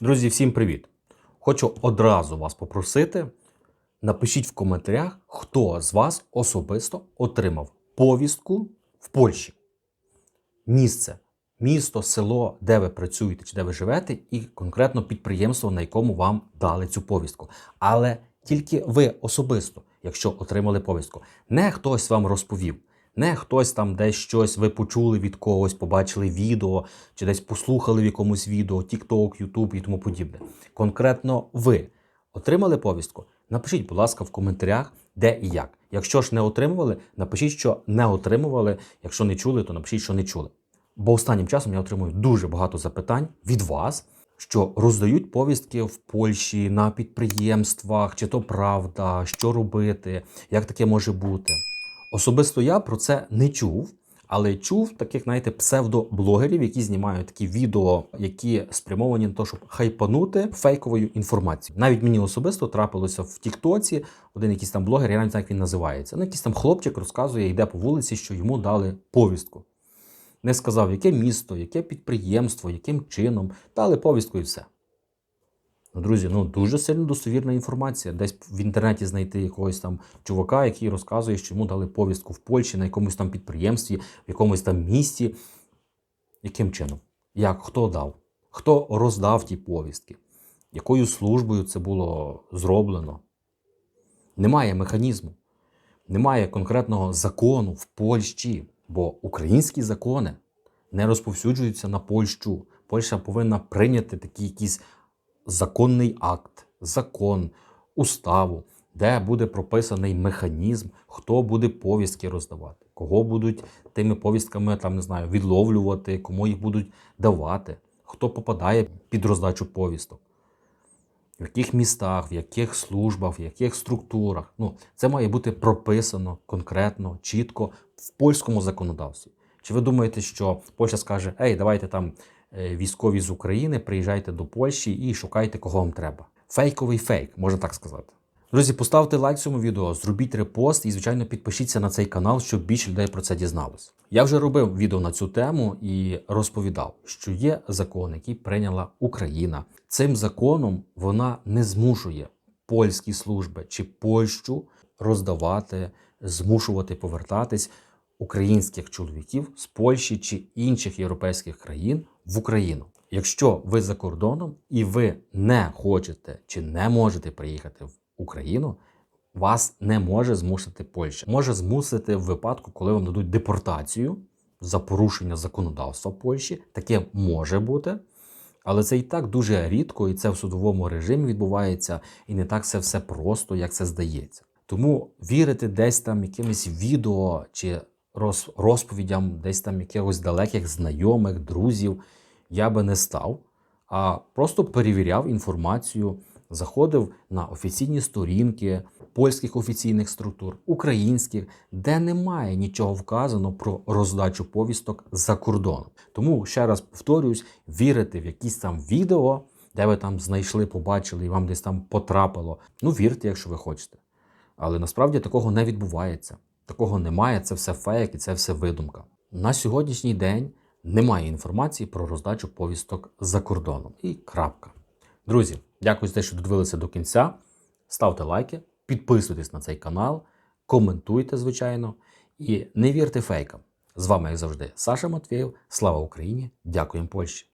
Друзі, всім привіт! Хочу одразу вас попросити. Напишіть в коментарях, хто з вас особисто отримав повістку в Польщі. Місце, місто, село, де ви працюєте чи де ви живете, і конкретно підприємство, на якому вам дали цю повістку. Але тільки ви особисто, якщо отримали повістку, не хтось вам розповів. Не хтось там десь щось ви почули від когось, побачили відео, чи десь послухали в якомусь відео, TikTok, YouTube і тому подібне. Конкретно ви отримали повістку? Напишіть, будь ласка, в коментарях, де і як. Якщо ж не отримували, напишіть, що не отримували. Якщо не чули, то напишіть, що не чули. Бо останнім часом я отримую дуже багато запитань від вас, що роздають повістки в Польщі на підприємствах, чи то правда, що робити, як таке може бути. Особисто я про це не чув, але чув таких, знаєте, псевдоблогерів, які знімають такі відео, які спрямовані на те, щоб хайпанути фейковою інформацією. Навіть мені особисто трапилося в Тіктоці один якийсь там блогер, я не знаю, як він називається. Ну, якийсь там хлопчик розказує, йде по вулиці, що йому дали повістку. Не сказав, яке місто, яке підприємство, яким чином, дали повістку і все. Ну, друзі, ну дуже сильно достовірна інформація. Десь в інтернеті знайти якогось там чувака, який розказує, що йому дали повістку в Польщі на якомусь там підприємстві, в якомусь там місті. Яким чином? Як? Хто дав? Хто роздав ті повістки? Якою службою це було зроблено? Немає механізму, немає конкретного закону в Польщі, бо українські закони не розповсюджуються на Польщу. Польща повинна прийняти такий якийсь законний акт, закон, уставу, де буде прописаний механізм, хто буде повістки роздавати, кого будуть тими повістками там не знаю, відловлювати, кому їх будуть давати, хто попадає під роздачу повісток. В яких містах, в яких службах, в яких структурах. Ну, це має бути прописано конкретно, чітко в польському законодавстві. Чи ви думаєте, що Польща скаже, ей, давайте там військові з України, приїжджайте до Польщі і шукайте, кого вам треба? Фейковий фейк, можна так сказати. Друзі, поставте лайк цьому відео, зробіть репост і, звичайно, підпишіться на цей канал, щоб більше людей про це дізналось. Я вже робив відео на цю тему і розповідав, що є закон, який прийняла Україна. Цим законом вона не змушує польські служби чи Польщу роздавати, змушувати повертатись українських чоловіків з Польщі чи інших європейських країн в Україну. Якщо ви за кордоном і ви не хочете чи не можете приїхати в Україну, вас не може змусити Польща. Може змусити в випадку, коли вам дадуть депортацію за порушення законодавства Польщі. Таке може бути. Але це і так дуже рідко, і це в судовому режимі відбувається, і не так це все просто, як це здається. Тому вірити десь там якимось відео чи розповідям, десь там якихось далеких знайомих, друзів, я би не став, а просто перевіряв інформацію, заходив на офіційні сторінки польських офіційних структур, українських, де немає нічого вказано про роздачу повісток за кордоном. Тому ще раз повторюсь, вірити в якісь там відео, де ви там знайшли, побачили і вам десь там потрапило. Ну, вірте, якщо ви хочете. Але насправді такого не відбувається. Такого немає, це все фейк і це все видумка. На сьогоднішній день немає інформації про роздачу повісток за кордоном. І крапка. Друзі, дякую за те, що додивилися до кінця. Ставте лайки, підписуйтесь на цей канал, коментуйте, звичайно, і не вірте фейкам. З вами, як завжди, Саша Матвєєв. Слава Україні! Дякуємо Польщі!